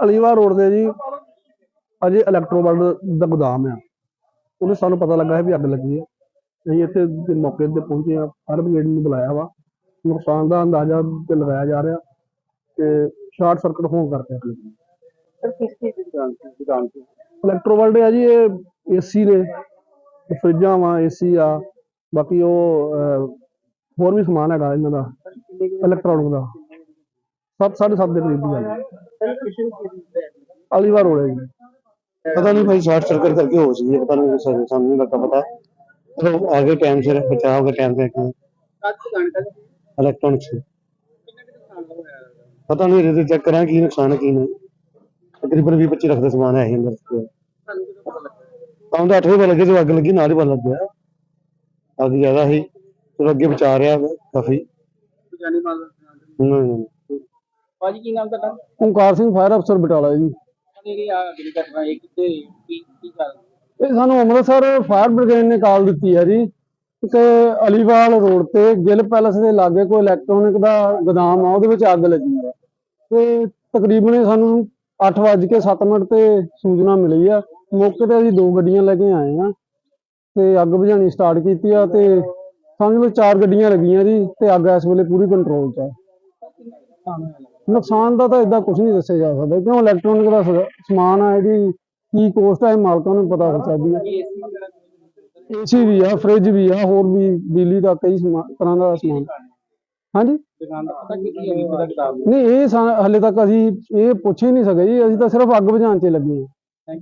ਅਲੀਵਾਰ road ਤੇ ਜੀ ਅਜੇ ਇਲੈਕਟ੍ਰੋਵਰਲਡ ਦਾ ਗੋਦਾਮ ਆ। ਉਹਨੇ ਸਾਨੂੰ ਪਤਾ ਲੱਗਾ ਹੈ ਵੀ ਅੱਗ ਲੱਗੀ ਹੈ। ਅਸੀਂ ਇੱਥੇ ਦੇ ਮੌਕੇ ਤੇ ਪਹੁੰਚੇ ਆ ਫਾਇਰ ਬ੍ਰਿਗੇਡ ਨੂੰ ਬੁਲਾਇਆ ਵਾ। ਨੁਕਸਾਨ ਦਾ ਅੰਦਾਜ਼ਾ ਤੇ ਲਗਾਇਆ ਜਾ ਰਿਹਾ ਤੇ ਸ਼ਾਰਟ ਸਰਕਟ ਹੋਣ ਕਰਕੇ ਅੱਗ ਲੱਗੀ। ਸਰ ਕਿਸ ਚੀਜ਼ ਦੀ ਦੁਕਾਨ ਸੀ? ਦੁਕਾਨ ਸੀ ਇਲੈਕਟ੍ਰੋਵਰਲਡ ਆ ਜੀ ਇਹ ਏਸੀ ਨੇ। ਫਰਿੱਜਾਂ ਵਾ ਏਸੀ ਆ। ਬਾਕੀ ਉਹ ਹੋਰ ਵੀ ਸਮਾਨ ਹੈਗਾ ਇਹਨਾਂ ਦਾ। ਇਲੈਕਟ੍ਰੋਨਿਕ ਦਾ। ਸੱਤ ਸਾਢੇ ਸੱਤ ਦੇ ਕਰੀਬ ਦੀ ਗੱਲ ਹੈ ਸਰ ਕਿਸੇ ਵੀ ਚੀਜ਼ ਦੀ ਅਲੀਵਾਰ ਰੋਡ ਹੈ ਜੀ ਪਤਾ ਨਹੀਂ ਭਾਈ ਸ਼ਾਰਟ ਸਰਕਟ ਕਰਕੇ ਹੋ ਸੀ ਪਤਾ ਨਹੀਂ ਸਾਨੂੰ ਸਾਨੂੰ ਨਹੀਂ ਲੱਗਾ ਪਤਾ। ਚਲੋ ਆ ਗਏ ਟਾਈਮ ਸਿਰ ਬਚਾਅ ਹੋ ਗਿਆ ਟਾਈਮ ਤੇ ਇਲੈਕਟ੍ਰੋਨਿਕਸ ਹੋਇਆ ਪਤਾ ਨਹੀਂ ਇਹਦੇ ਚੈੱਕ ਕਰਾਂ ਕੀ ਨੁਕਸਾਨ ਹੈ ਕੀ ਨਹੀਂ। ਤਕਰੀਬਨ 20 25 ਲੱਖ ਦਾ ਸਮਾਨ ਹੈ ਇਹ ਅੰਦਰ। ਸਾਨੂੰ ਕਿਦੋਂ ਪਤਾ ਲੱਗਾ ਤਾਂ ਦਾ 8 ਵਜੇ ਲੱਗੇ ਜਦੋਂ ਅੱਗ ਲੱਗੀ ਨਾਲ ਹੀ ਪਤਾ ਲੱਗਿਆ। ਅੱਗ ਜ਼ਿਆਦਾ ਸੀ। ਚਲੋ ਅੱਗੇ ਬਚਾ ਰਿਹਾ ਕਾਫੀ। ਜਾਨੀ ਮਾਲ ਨਹੀਂ, ਨਹੀਂ। ਭਾਜੀ ਕੀ ਨਾਮ ਤੁਹਾਡਾ? ਓਂਕਾਰ ਸਿੰਘ ਫਾਇਰ ਅਫਸਰ ਬਟਾਲਾ ਜੀ। ਜਿਹੜੀ ਆ ਜਿਹੜੀ ਘਟਨਾ ਇਹ ਕਿਤੇ ਕੀ ਕੀ ਗੱਲ? ਇਹ ਸਾਨੂੰ ਅੰਮ੍ਰਿਤਸਰ ਫਾਇਰ ਬ੍ਰਿਗੇਡ ਨੇ ਕਾਲ ਦਿੱਤੀ ਹੈ ਜੀ। ਕਿ ਅਲੀਵਾਲ ਰੋਡ ਤੇ ਗਿੱਲ ਪੈਲਸ ਦੇ ਲਾਗੇ ਕੋਈ ਇਲੈਕਟ੍ਰੋਨਿਕ ਦਾ ਗੋਦਾਮ ਆ ਉਹਦੇ ਵਿੱਚ ਅੱਗ ਲੱਗੀ ਹੈ। ਤੇ ਤਕਰੀਬਨ ਸਾਨੂੰ 8:07 ਮਿੰਟ ਤੇ ਸੂਚਨਾ ਮਿਲੀ ਆ। ਮੌਕੇ ਤੇ ਅਸੀਂ ਦੋ ਗੱਡੀਆਂ ਲੈ ਕੇ ਆਏ ਆ ਤੇ ਅੱਗ ਬੁਝਾਉਣੀ ਸਟਾਰਟ ਕੀਤੀ ਆ ਤੇ ਸਮਝ ਲਓ ਚਾਰ ਗੱਡੀਆਂ ਲੱਗੀਆਂ ਜੀ ਤੇ ਅੱਗ ਇਸ ਵੇਲੇ ਪੂਰੀ ਕੰਟਰੋਲ 'ਚ ਆ। ਨੁਕਸਾਨ ਹੋਇਆ ਦਾ ਤਾਂ ਇਦਾਂ ਕੁਝ ਨਹੀਂ ਦੱਸਿਆ ਜਾ ਸਕਦਾ, ਕਿਉਂ ਇਲੈਕਟ੍ਰੋਨਿਕ ਦਾ ਸਮਾਨ ਆ ਇਹਦੀ ਕੀ ਕੋਸਟ ਹੈ ਮਾਲਕਾਂ ਨੂੰ ਪਤਾ ਹੋ ਸਕਦੀ ਹੈ ਏਸੀ ਵੀ ਆ ਫ੍ਰਿਜ ਵੀ ਆ, ਹੋਰ ਵੀ ਬਿਜਲੀ ਦਾ ਕਈ ਤਰ੍ਹਾਂ ਦਾ ਸਮਾਨ। ਹਾਂਜੀ? ਨਹੀਂ, ਇਹ ਹਲੇ ਤੱਕ ਅਸੀਂ ਇਹ ਪੁੱਛ ਹੀ ਨਹੀਂ ਸਕੇ ਜੀ, ਅਸੀਂ ਤਾਂ ਸਿਰਫ ਅੱਗ ਬੁਝਾਉਣ 'ਚ ਲੱਗੇ ਹਾਂ।